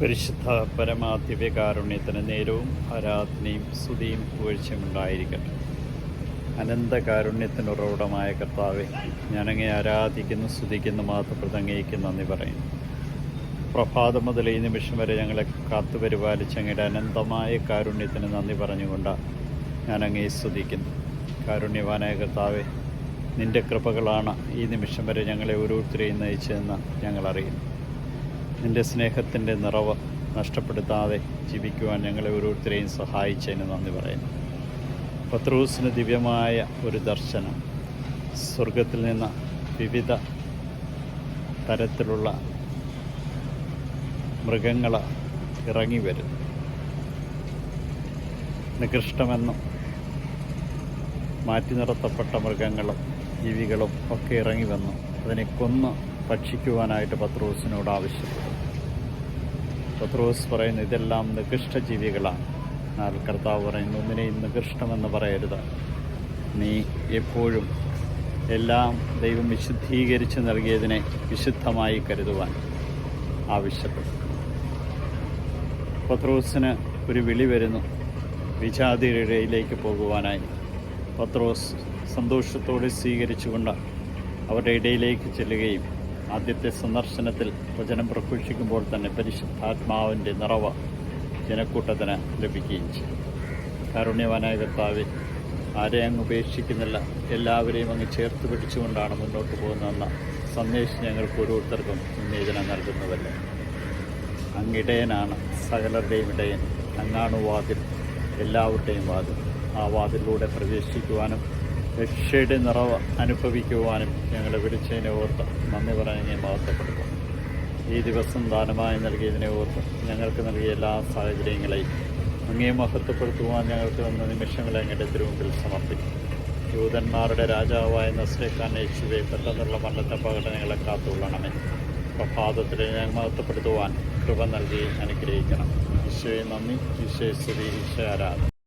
പരിശുദ്ധ പരമാദിവ്യകാരുണ്യത്തിന് നേരവും ആരാധനയും സ്തുതിയും പുകഴ്ചയും ഉണ്ടായിരിക്കട്ടെ. അനന്ത കാരുണ്യത്തിന് ഉറവിടമായ കർത്താവെ ഞാനങ്ങെ ആരാധിക്കുന്നു സ്തുതിക്കുന്നു മാത്രപ്രതങ്ങയ്ക്ക് നന്ദി പറയുന്നു. പ്രഭാതം മുതൽ ഈ നിമിഷം വരെ ഞങ്ങളെ കാത്തു പരിപാലിച്ച് അങ്ങയുടെ അനന്തമായ കാരുണ്യത്തിന് നന്ദി പറഞ്ഞുകൊണ്ട് ഞാനങ്ങേ സ്തുതിക്കുന്നു. കാരുണ്യവാനായ കർത്താവെ നിന്റെ കൃപകളാണ് ഈ നിമിഷം വരെ ഞങ്ങളെ ഓരോരുത്തരെയും നയിച്ചതെന്ന് ഞങ്ങൾ നിന്റെ സ്നേഹത്തിന്റെ നിറവ് നഷ്ടപ്പെടുത്താതെ ജീവിക്കുവാൻ ഞങ്ങളെ ഓരോരുത്തരെയും സഹായിച്ചതിന് നന്ദി പറയുന്നു. പത്രൂസിന് ദിവ്യമായ ഒരു ദർശനം. സ്വർഗത്തിൽ നിന്ന് വിവിധ തരത്തിലുള്ള മൃഗങ്ങൾ ഇറങ്ങി വരുന്നു നികൃഷ്ടമെന്നും മാറ്റി നിർത്തപ്പെട്ട മൃഗങ്ങളും ജീവികളും ഒക്കെ ഇറങ്ങി വന്നു. അതിനെ കൊന്ന് ഭക്ഷിക്കുവാനായിട്ട് പത്രോസിനോട് ആവശ്യപ്പെട്ടു പത്രോസ് പറയുന്നു ഇതെല്ലാം നികൃഷ്ട ജീവികളാണ്. എന്നാൽ കർത്താവ് പറയുന്നു ഒന്നിനെയും നികൃഷ്ടമെന്ന് പറയരുത്. നീ എപ്പോഴും എല്ലാം ദൈവം വിശുദ്ധീകരിച്ച് നൽകിയതിനെ വിശുദ്ധമായി കരുതുവാൻ ആവശ്യപ്പെട്ടു പത്രോസിന് ഒരു വിളി വരുന്നു വിജാതിയുടെ പോകുവാനായി. പത്രോസ് സന്തോഷത്തോടെ സ്വീകരിച്ചുകൊണ്ട് അവരുടെ ഇടയിലേക്ക് ചെല്ലുകയും ആദ്യത്തെ സന്ദർശനത്തിൽ വചനം പ്രഘോഷിക്കുമ്പോൾ തന്നെ പരിശുദ്ധാത്മാവിന്റെ നിറവ് ജനക്കൂട്ടത്തിന് ലഭിക്കുകയും ചെയ്യും കാരുണ്യവാനായ കർത്താവിൽ ആരെ അങ്ങ് ഉപേക്ഷിക്കുന്നില്ല. എല്ലാവരെയും അങ്ങ് ചേർത്ത് പിടിച്ചുകൊണ്ടാണ് മുന്നോട്ട് പോകുന്നതെന്ന സന്ദേശം ഞങ്ങൾക്ക് ഓരോരുത്തർക്കും ഉന്നേജനം നൽകുന്നതല്ലേ? അങ്ങിടയനാണ് സകലരുടെയും ഇടയൻ. അങ്ങാണ് വാതിൽ എല്ലാവരുടെയും വാതിൽ. ആ വാതിലൂടെ പ്രവേശിക്കുവാനും രക്ഷയുടെ നിറവ് അനുഭവിക്കുവാനും ഞങ്ങളെ വിളിച്ചതിനെ ഓർത്ത് നന്ദി പറയാൻ ഞാൻ മഹത്വപ്പെടുന്നു ഈ ദിവസം ദാനമായി നൽകിയതിനെ ഓർത്ത് ഞങ്ങൾക്ക് നൽകിയ എല്ലാ സാഹചര്യങ്ങളെയും അങ്ങേ മഹത്വപ്പെടുത്തുവാൻ ഞങ്ങൾക്ക് തന്ന നിമിഷങ്ങളെ അങ്ങയുടെ തിരുമുമ്പിൽ സമർപ്പിക്കും. യൂതന്മാരുടെ രാജാവായ നസ്രേഖാൻ യേശുവെ പെട്ടെന്നുള്ള മണ്ണത്തെ പ്രകടനങ്ങളെ കാത്തുകൊള്ളണമേ. പ്രഭാതത്തിൽ ഞങ്ങൾ മഹത്വപ്പെടുത്തുവാൻ കൃപ നൽകി അനുഗ്രഹിക്കണം. ഈശോയെ നന്ദി. ഈശോയെ സ്തുതി. ഈശോ ആരാധന.